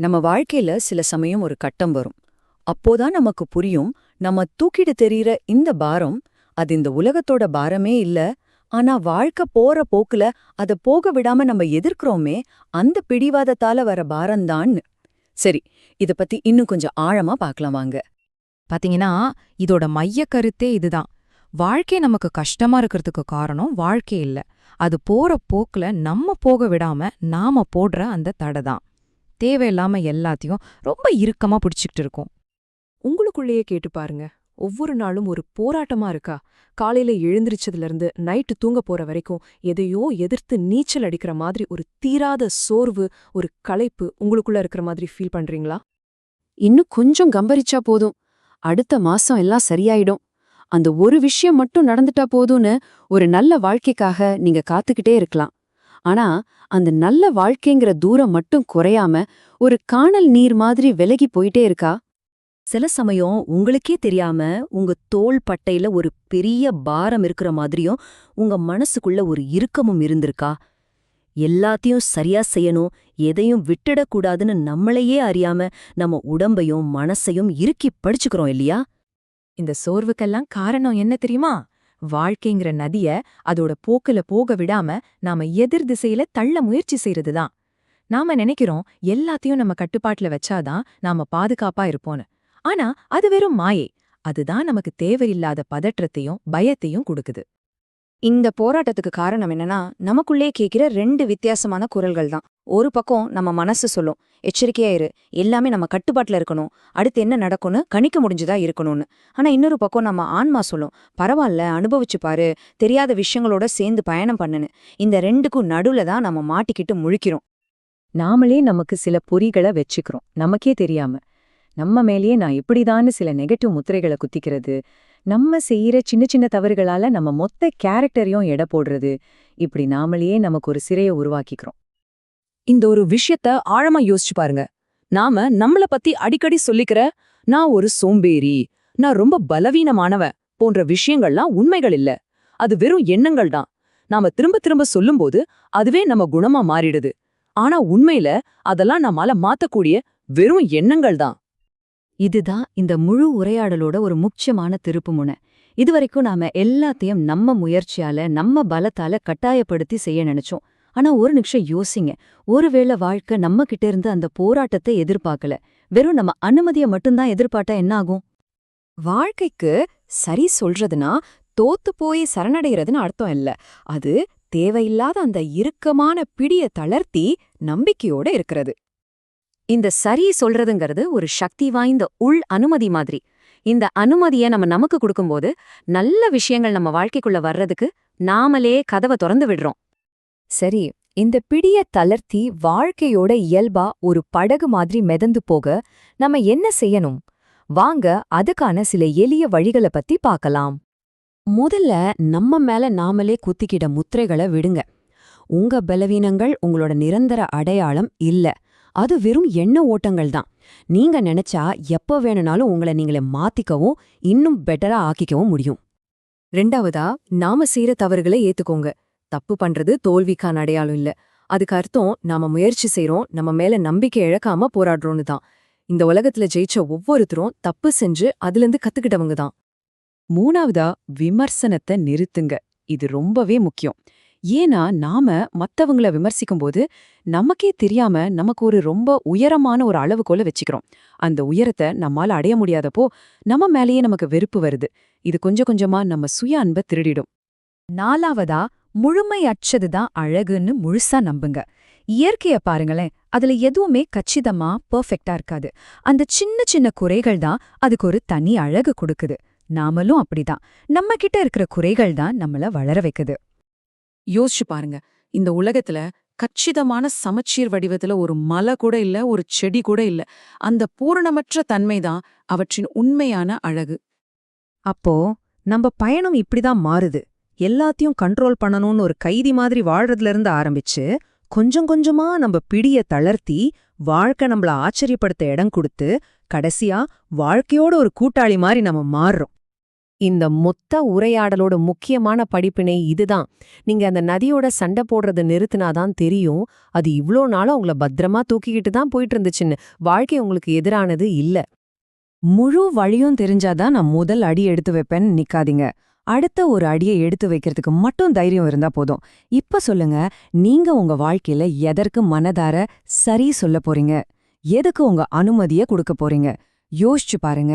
நம்ம வாழ்க்கையில சில சமயம் ஒரு கட்டம் வரும். அப்போதான் நமக்கு புரியும் நம்ம தூக்கிட்டு தெரியற இந்த பாரம் அது இந்த உலகத்தோட பாரமே இல்ல. ஆனா வாழ்க்கை போற போக்குல அத போக விடாம நம்ம எதிர்க்கிறோமே அந்த பிடிவாதத்தால வர பாரம்தான்னு. சரி இத பத்தி இன்னும் கொஞ்சம் ஆழமா பார்க்கலாம் வாங்க. பாத்தீங்கன்னா இதோட மைய கருத்தே இதுதான். வாழ்க்கை நமக்கு கஷ்டமா இருக்கிறதுக்கு காரணம் வாழ்க்கை இல்ல. அது போற போக்குல நம்ம போக விடாம நாம போடுற அந்த தடை தான் தேவையில்லாம எல்லாத்தையும் ரொம்ப இறுக்கமா பிடிச்சிக்கிட்டு இருக்கோம். உங்களுக்குள்ளேயே கேட்டு பாருங்க. ஒவ்வொரு நாளும் ஒரு போராட்டமா இருக்கா? காலையில எழுந்திரிச்சதுல இருந்து நைட்டு தூங்க போற வரைக்கும் எதையோ எதிர்த்து நீச்சல் அடிக்கிற மாதிரி ஒரு தீராத சோர்வு ஒரு களைப்பு உங்களுக்குள்ள இருக்கிற மாதிரி ஃபீல் பண்றீங்களா? இன்னும் கொஞ்சம் கம்பரிச்சா போதும். அடுத்த மாசம் எல்லாம் சரியாயிடும். அந்த ஒரு விஷயம் மட்டும் நடந்துட்டா போதும்னு ஒரு நல்ல வாழ்க்கைக்காக நீங்க காத்துக்கிட்டே இருக்கலாம். ஆனா அந்த நல்ல வாழ்க்கைங்கிற தூரம் மட்டும் குறையாம ஒரு காணல் நீர் மாதிரி விலகி போயிட்டே இருக்கா? சில சமயம் உங்களுக்கே தெரியாம உங்க தோள் பட்டையில ஒரு பெரிய பாரம் இருக்கிற மாதிரியும் உங்க மனசுக்குள்ள ஒரு இறுக்கமும் இருந்திருக்கா? எல்லாத்தையும் சரியா செய்யணும் எதையும் விட்டுடக்கூடாதுன்னு நம்மளையே அறியாம நம்ம உடம்பையும் மனசையும் இறுக்கி படிச்சுக்கிறோம் இல்லையா? இந்த சோர்வுக்கெல்லாம் காரணம் என்ன தெரியுமா? வாழ்க்கைங்கிற நதிய அதோட போக்குல போக விடாம நாம எதிர் திசையில தள்ள முயற்சி செய்யறதுதான் நாம நினைக்கிறோம் எல்லாத்தையும் நம்ம கட்டுப்பாட்டுல வச்சாதான் நாம பாதுகாப்பா இருப்போன்னு ஆனா அது வெறும் மாயை. அதுதான் நமக்கு தேவையில்லாத பதற்றத்தையும் பயத்தையும் கொடுக்குது. இந்த போராட்டத்துக்கு காரணம் என்னன்னா நமக்குள்ளே கேட்கிற ரெண்டு வித்தியாசமான குரல்கள் தான். ஒரு பக்கம் நம்ம மனசு சொல்லும் எச்சரிக்கையா இரு எல்லாமே நம்ம கட்டுப்பாட்டுல இருக்கணும் அடுத்து என்ன நடக்கும்னு கணிக்க முடிஞ்சுதா இருக்கணும்னு. ஆனா இன்னொரு பக்கம் நம்ம ஆன்மா சொல்லும் பரவாயில்ல அனுபவிச்சு பாரு தெரியாத விஷயங்களோட சேர்ந்து பயணம் பண்ணுன்னு. இந்த ரெண்டுக்கும் நடுவுல தான் நம்ம மாட்டிக்கிட்டு முழிக்கிறோம். நாமளே நமக்கு சில பொறிகளை வச்சுக்கிறோம் நமக்கே தெரியாம. நம்ம மேலேயே நான் இப்படிதான்னு சில நெகட்டிவ் முத்திரைகளை குத்திக்கிறது. நம்ம செய்யற சின்ன சின்ன தவறுகளால நம்ம மொத்த கேரக்டரையும் எடை போடுறது. இப்படி நாமளையே நமக்கு ஒரு சிறைய உருவாக்கிக்கிறோம். இந்த ஒரு விஷயத்த ஆழமா யோசிச்சு பாருங்க. நாம நம்மள பத்தி அடிக்கடி சொல்லிக்கிற நான் ஒரு சோம்பேறி நான் ரொம்ப பலவீனமானவ போன்ற விஷயங்கள்லாம் உண்மைகள் இல்ல. அது வெறும் எண்ணங்கள் தான். நாம திரும்ப திரும்ப சொல்லும்போது அதுவே நம்ம குணமா மாறிடுது. ஆனா உண்மையில அதெல்லாம் நம்மால மாத்தக்கூடிய வெறும் எண்ணங்கள் தான். இதுதான் இந்த முழு உரையாடலோட ஒரு முக்கியமான திருப்புமுனை. இதுவரைக்கும் நாம எல்லாத்தையும் நம்ம முயற்சியால நம்ம பலத்தால கட்டாயப்படுத்தி செய்ய நினைச்சோம். ஆனா ஒரு நிமிஷம் யோசிங்க. ஒருவேளை வாழ்க்கை நம்ம கிட்ட இருந்து அந்த போராட்டத்தை எதிர்பார்க்கல. வெறும் நம்ம அனுமதிய மட்டும்தான் எதிர்பார்த்தா என்ன ஆகும்? வாழ்க்கைக்கு சரி சொல்றதுனா தோத்து போய் சரணடைகிறதுன்னு அர்த்தம் இல்ல. அது தேவையில்லாத அந்த இறுக்கமான பிடிய தளர்த்தி நம்பிக்கையோட இருக்கிறது. இந்த சரி சொல்றதுங்கிறது ஒரு சக்தி வாய்ந்த உள் அனுமதி மாதிரி. இந்த அனுமதிய நம்ம நமக்கு கொடுக்கும்போது நல்ல விஷயங்கள் நம்ம வாழ்க்கைக்குள்ள வர்றதுக்கு நாமளே கதவை திறந்து விடுறோம். சரி இந்த பிடிய தளர்த்தி வாழ்க்கையோட இயல்பா ஒரு படகு மாதிரி மிதந்து போக நம்ம என்ன செய்யணும்? வாங்க அதுக்கான சில எளிய வழிகளை பத்தி பார்க்கலாம். முதல்ல நம்ம மேல நாமளே குத்திக்கிட முத்திரைகளை விடுங்க. உங்க பலவீனங்கள் உங்களோட நிரந்தர அடையாளம் இல்ல. அது வெறும் எண்ண ஓட்டங்கள் தான். நீங்க நினைச்சா எப்ப வேணும்னாலும் உங்களை நீங்களே மாத்திக்கவும் இன்னும் பெட்டரா ஆக்கிக்கவும் முடியும். ரெண்டாவதா நாம செய்யற தவறுகளை ஏத்துக்கோங்க. தப்பு பண்றது தோல்விக்கான அடையாளம் இல்ல. அதுக்கு அர்த்தம் நாம முயற்சி செய்றோம் நம்ம மேல நம்பிக்கை இழக்காம போராடுறோம்னு தான். இந்த உலகத்துல ஜெயிச்ச ஒவ்வொருத்தரும் தப்பு செஞ்சு அதுலேருந்து கத்துக்கிட்டவங்க தான். மூணாவதா விமர்சனத்தை நிறுத்துங்க. இது ரொம்பவே முக்கியம். ஏன்னா நாம மத்தவங்கள விமர்சிக்கும்போது நமக்கே தெரியாம நமக்கு ஒரு ரொம்ப உயரமான ஒரு அளவுகோல வச்சுக்கிறோம். அந்த உயரத்தை நம்மால் அடைய முடியாதப்போ நம்ம மேலேயே நமக்கு வெறுப்பு வருது. இது கொஞ்சம் கொஞ்சமா நம்ம சுய அன்பை திருடிடும். நாலாவதா முழுமையற்றதுதான் அழகுன்னு முழுசா நம்புங்க. இயற்கைய பாருங்களேன் அதுல எதுவுமே கச்சிதமா பெர்ஃபெக்ட்டா இருக்காது. அந்த சின்ன சின்ன குறைகள் தான் அதுக்கு ஒரு தனி அழகு கொடுக்குது. நாமளும் அப்படிதான். நம்ம கிட்ட இருக்கிற குறைகள் தான் நம்மள வளர வைக்குது. யோசிச்சு பாருங்க. இந்த உலகத்துல கச்சிதமான சமச்சீர் வடிவத்துல ஒரு மலை கூட இல்ல ஒரு செடி கூட இல்ல. அந்த பூரணமற்ற தன்மைதான் அவற்றின் உண்மையான அழகு. அப்போ நம்ம பயணம் இப்படிதான் மாறுது. எல்லாத்தையும் கண்ட்ரோல் பண்ணணும்னு ஒரு கைதி மாதிரி வாழ்றதுல இருந்து ஆரம்பிச்சு கொஞ்சம் கொஞ்சமா நம்ம பிடிய தளர்த்தி வாழ்க்கை நம்மள ஆச்சரியப்படுத்த இடம் கொடுத்து கடைசியா வாழ்க்கையோட ஒரு கூட்டாளி மாதிரி நம்ம மாறுறோம். இந்த மொத்த உரையாடலோட முக்கியமான படிப்பினை இதுதான். நீங்க அந்த நதியோட சண்டை போடுறத நிறுத்தினாதான் தெரியும். அது இவ்ளோ நாளும் உங்களை பத்திரமா தூக்கிக்கிட்டு தான் போயிட்டு இருந்துச்சுன்னு வாழ்க்கை உங்களுக்கு எதிரானது இல்ல. முழு வழியும் தெரிஞ்சாதான் நான் முதல் அடி எடுத்து வைப்பேன்னு நிக்காதீங்க. அடுத்த ஒரு அடியை எடுத்து வைக்கிறதுக்கு மட்டும் தைரியம் இருந்தா போதும். இப்ப சொல்லுங்க நீங்க உங்க வாழ்க்கையில எதற்கு மனதார சரி சொல்ல போறீங்க? எதுக்கு உங்க அனுமதிய கொடுக்க போறீங்க? யோசிச்சு பாருங்க.